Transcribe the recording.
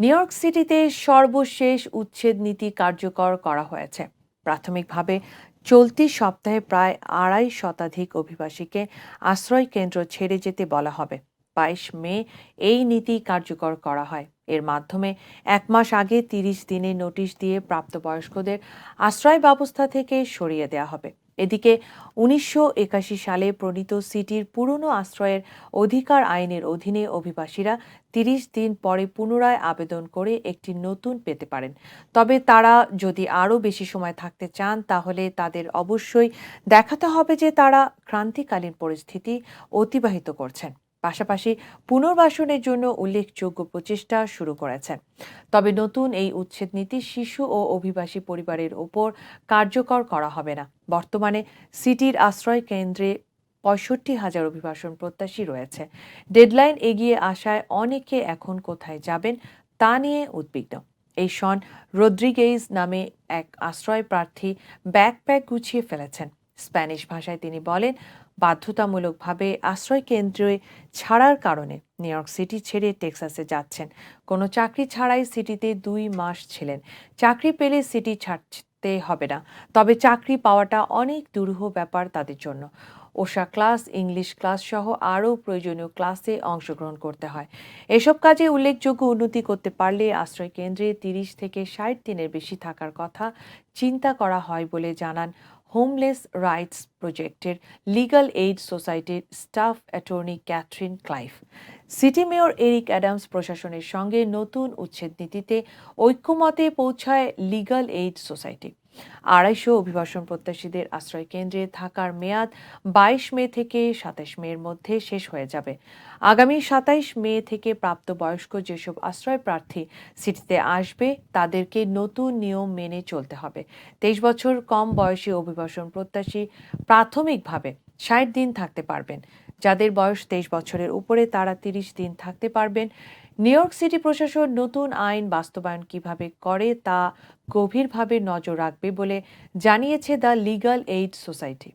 New York সিটিতে সর্বশেষ উচ্ছেদ নীতি কার্যকর করা হয়েছে। প্রাথমিকভাবে চলতি সপ্তাহে প্রায় আড়াই শতাধিক অভিবাসীকে আশ্রয় কেন্দ্র ছেড়ে যেতে বলা হবে। বাইশ মে এই নীতি কার্যকর করা হয়। এর মাধ্যমে এক মাস আগে তিরিশ দিনে নোটিশ দিয়ে প্রাপ্তবয়স্কদের আশ্রয় ব্যবস্থা থেকে সরিয়ে দেওয়া হবে। এদিকে উনিশশো একাশি সালে প্রণীত সিটির পুরনো আশ্রয়ের অধিকার আইনের অধীনে অভিবাসীরা তিরিশ দিন পরে পুনরায় আবেদন করে একটি নতুন পেতে পারেন। তবে তারা যদি আরও বেশি সময় থাকতে চান, তাহলে তাদের অবশ্যই দেখাতে হবে যে তারা ক্রান্তিকালীন পরিস্থিতি অতিবাহিত করছেন। পাশাপাশি পুনর্বাসনের জন্য উল্লেখযোগ্য প্রচেষ্টা শুরু করেছেন। তবে নতুন এই উচ্ছেদ নীতি শিশু ও অভিবাসী পরিবারের ওপর কার্যকর করা হবে না। বর্তমানে সিটির আশ্রয় কেন্দ্রে পঁয়ষট্টি হাজার অভিবাসন প্রত্যাশী রয়েছে। ডেডলাইন এগিয়ে আসায় অনেকে এখন কোথায় যাবেন তা নিয়ে উদ্বিগ্ন। এই শন রদ্রিগেইজ নামে এক আশ্রয় প্রার্থী ব্যাকপ্যাক গুছিয়ে ফেলেছেন। স্প্যানিশ ভাষায় তিনি বলেন, বাধ্যতামূলকভাবে আশ্রয় কেন্দ্রে ছাড়ার কারণে নিউ ইয়র্ক সিটি ছেড়ে টেক্সাসে যাচ্ছেন। কোনো চাকরি ছাড়াই সিটিতে দুই মাস ছিলেন। চাকরি পেলে সিটি ছাড়তে হবে না, তবে চাকরি পাওয়াটা অনেক দুরূহ ব্যাপার তাদের জন্য। ওষা ক্লাস, ইংলিশ ক্লাস সহ আরও প্রয়োজনীয় ক্লাসে অংশগ্রহণ করতে হয়। এসব কাজে উল্লেখযোগ্য উন্নতি করতে পারলে আশ্রয় কেন্দ্রে তিরিশ থেকে ষাট দিনের বেশি থাকার কথা চিন্তা করা হয় বলে জানান হোমলেস রাইটস প্রজেক্টের লিগাল এইড সোসাইটির staff attorney Katherine Clife city mayor Eric Adams প্রশাসনের সঙ্গে নতুন উচ্ছেদ নীতিতে ঐক্যমতে পৌঁছায় লিগাল এইড সোসাইটি আড়াইশো অভিবাসন প্রত্যাশীদের আশ্রয় কেন্দ্রে থাকার মেয়াদ বাইশ মে থেকে সাতাশ মের মধ্যে শেষ হয়ে যাবে। আগামী সাতাইশ মে থেকে প্রাপ্ত বয়স্ক যেসব আশ্রয় প্রার্থী সিটিতে আসবে, তাদেরকে নতুন নিয়ম মেনে চলতে হবে। তেইশ বছর কম বয়সী অভিবাসন প্রত্যাশী প্রাথমিকভাবে ষাট দিন থাকতে পারবেন। যাদের বয়স তেইশ বছরের উপরে, তারা তিরিশ দিন থাকতে পারবেন। নিউ ইয়র্ক সিটি প্রশাসন নতুন আইন বাস্তবায়ন কীভাবে করে তা গভীরভাবে নজর রাখবে বলে জানিয়েছে দ্য লিগাল এইড সোসাইটি।